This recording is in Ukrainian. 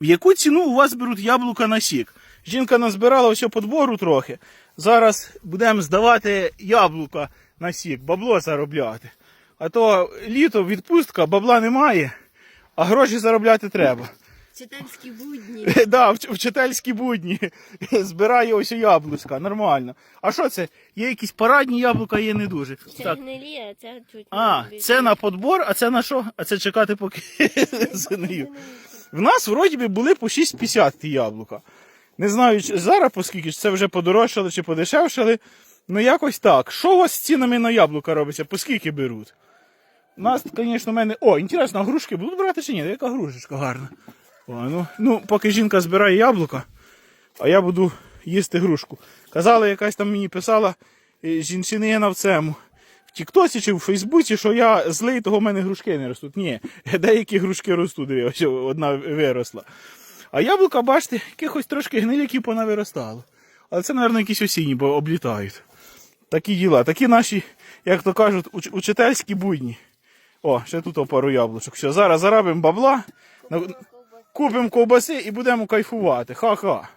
В яку ціну у вас беруть яблука на сік? Жінка назбирала ось подбору трохи. Зараз будемо здавати яблука на сік, бабло заробляти. А то літо, відпустка, бабла немає, а гроші заробляти треба. Читальські будні. Да, вчительські будні збирає ось яблучка, нормально. А що це? Є якісь парадні яблука, є не дуже. Це Так. гнилі, а це чуть А, це на подбор, а це на що? А це чекати, поки згниють. В нас вроді би були по 6,50 ті яблука. Не знаю, зараз по скільки, чи це вже подорожчали чи подешевшали. Ну якось так. Що у вас з цінами на яблука робиться? По скільки беруть? У нас, звісно, в мене. О, інтересно, грушки будуть брати чи ні? Яка грушечка гарна. О, ну, ну, поки жінка збирає яблука, а я буду їсти грушку. Казала, якась там мені писала е, жінчинина в цьому. Тіктосі чи в Фейсбуці, що я злий, того в мене грушки не ростуть. Ні, деякі грушки ростуть, ось одна виросла. А яблука, бачите, якихось трошки гниляків понавиростало. Але це, мабуть, якісь осінні, бо облітають. Такі діла, такі наші, як то кажуть, уч- учительські будні. О, ще тут пару яблучок. Все, зараз заробимо бабла, купимо ковбаси і будемо кайфувати. Ха-ха.